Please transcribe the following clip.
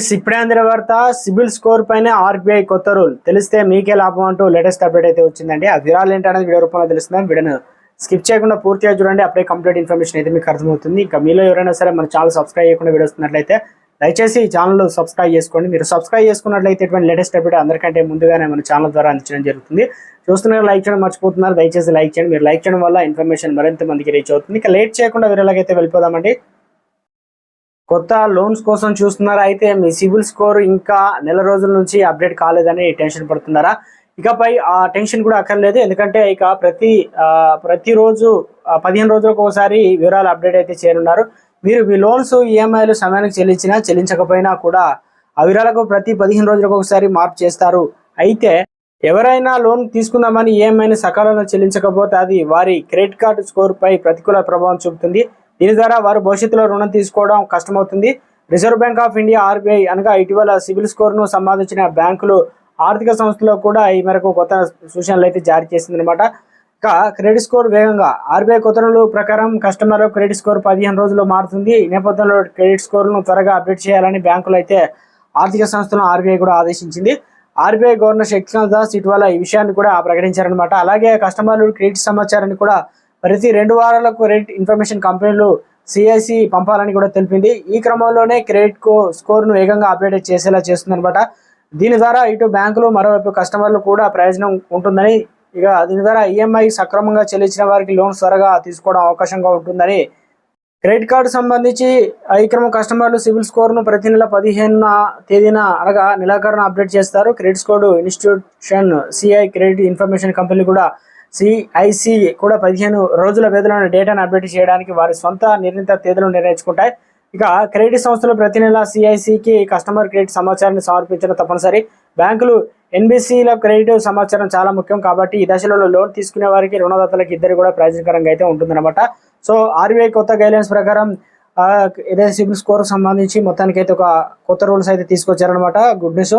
ఇప్పుడే అందిన వార్త సిబిల్ స్కోర్ పైన ఆర్బీఐ కొత్త రూల్. తెలిస్తే మీకే లాభం అంటూ లేటెస్ట్ అప్డేట్ అయితే వచ్చిందండి. ఆ వివరాలు ఏంటనేది వీడియో రూపంలో తెలుస్తుంది వీడియోను స్కిప్ చేయకుండా పూర్తిగా చూడండి. అప్పుడే కంప్లీట్ ఇన్ఫర్మేషన్ అయితే మీకు అర్థమవుతుంది. ఇంకా మీలో ఎవరైనా సరే మన ఛానల్ సబ్స్క్రైబ్ చేయకుండా వీడియో వస్తున్నట్లయితే దయచేసి ఈ ఛానల్ సబ్స్క్రైబ్ చేసుకోండి. మీరు సబ్స్క్రైబ్ చేసుకున్నట్లయితే ఇటువంటి లేటెస్ట్ అప్డేట్ అందరికంటే ముందుగానే మన ఛానల్ ద్వారా అందించడం జరుగుతుంది. చూస్తున్నారు లైక్ చేయడం మర్చిపోతున్నారు. దయచేసి లైక్ చేయండి. మీరు లైక్ చేయడం వల్ల ఇన్ఫర్మేషన్ మరింత మందికి రీచ్ అవుతుంది. ఇక లేట్ చేయకుండా వీడియోలకైతే వెళ్ళిపోదామండి. కొత్త లోన్స్ కోసం చూస్తున్నారా? అయితే మీ సిబిల్ స్కోర్ ఇంకా నెల రోజుల నుంచి అప్డేట్ కాలేదని టెన్షన్ పడుతున్నారా? ఇకపై ఆ టెన్షన్ కూడా అక్కర్లేదు. ఎందుకంటే ఇక ప్రతి ప్రతిరోజు పదిహేను రోజులకు ఒకసారి వివరాలు అప్డేట్ అయితే చేయనున్నారు. మీరు మీ లోన్స్ ఈఎంఐలు సమయానికి చెల్లించినా చెల్లించకపోయినా కూడా ఆ వివరాలకు ప్రతి పదిహేను రోజులకు ఒకసారి మార్పు చేస్తారు. అయితే ఎవరైనా లోన్ తీసుకుందామని ఈఎంఐని సకాలంలో చెల్లించకపోతే అది వారి క్రెడిట్ కార్డు స్కోర్ పై ప్రతికూల ప్రభావం చూపుతుంది. దీని ద్వారా వారు భవిష్యత్తులో రుణం తీసుకోవడం కష్టమవుతుంది. Reserve Bank of India RBI అనగా ఇటీవల సిబిల్ స్కోర్ను సంపాదించిన బ్యాంకులు ఆర్థిక సంస్థలో కూడా ఈ మేరకు కొత్త సూచనలు అయితే జారీ చేసిందనమాట ఇక క్రెడిట్ స్కోర్ వేగంగా ఆర్బీఐ కొత్తలు ప్రకారం కస్టమర్ క్రెడిట్ స్కోర్ పదిహేను రోజుల్లో మారుతుంది. ఈ నేపథ్యంలో క్రెడిట్ స్కోర్ను త్వరగా అప్డేట్ చేయాలని బ్యాంకులు అయితే ఆర్థిక సంస్థలను ఆర్బీఐ కూడా ఆదేశించింది. ఆర్బీఐ గవర్నర్ శక్తికాంత్ దాస్ ఇటీవల ఈ విషయాన్ని కూడా ప్రకటించారనమాట అలాగే కస్టమర్లు క్రెడిట్ సమాచారాన్ని కూడా ప్రతి రెండు వారాలకు క్రెడిట్ ఇన్ఫర్మేషన్ కంపెనీలు సిఐసి పంపాలని కూడా తెలిపింది. ఈ క్రమంలోనే క్రెడిట్ కో స్కోర్ను వేగంగా అప్డేట్ చేసేలా చేస్తుందనమాట దీని ద్వారా ఇటు బ్యాంకులు మరోవైపు కస్టమర్లు కూడా ప్రయోజనం ఉంటుందని ఇక దీని ద్వారా ఈఎంఐ సక్రమంగా చెల్లించిన వారికి లోన్స్ త్వరగా తీసుకోవడం అవకాశంగా ఉంటుందని. క్రెడిట్ కార్డు సంబంధించి ఈ కస్టమర్లు సిబిల్ స్కోర్ను ప్రతి నెల పదిహేనున తేదీన అనగా నెలాఖరున అప్డేట్ చేస్తారు. Credit score institution CI credit information company కూడా సిఐసి కూడా పదిహేను రోజుల వ్యవధిలోని డేటాను అప్డేట్ చేయడానికి వారి సొంత నిర్ణీత తేదీలను నిర్ణయించుకుంటాయి. ఇక క్రెడిట్ సంస్థలు ప్రతి నెల సిఐసికి కస్టమర్ క్రెడిట్ సమాచారాన్ని సమర్పించడం తప్పనిసరి. బ్యాంకులు ఎన్బిసిల క్రెడిట్ సమాచారం చాలా ముఖ్యం కాబట్టి ఈ దశలో లోన్ తీసుకునే వారికి రుణదాతలకు ఇద్దరు కూడా ప్రయోజనకరంగా అయితే ఉంటుందన్నమాట. సో ఆర్బీఐ కొత్త గైడ్లైన్స్ ప్రకారం ఏదైతే సిబిల్ స్కోర్ సంబంధించి మొత్తానికి అయితే ఒక కొత్త రూల్స్ అయితే తీసుకొచ్చారనమాట గుడ్ న్యూస్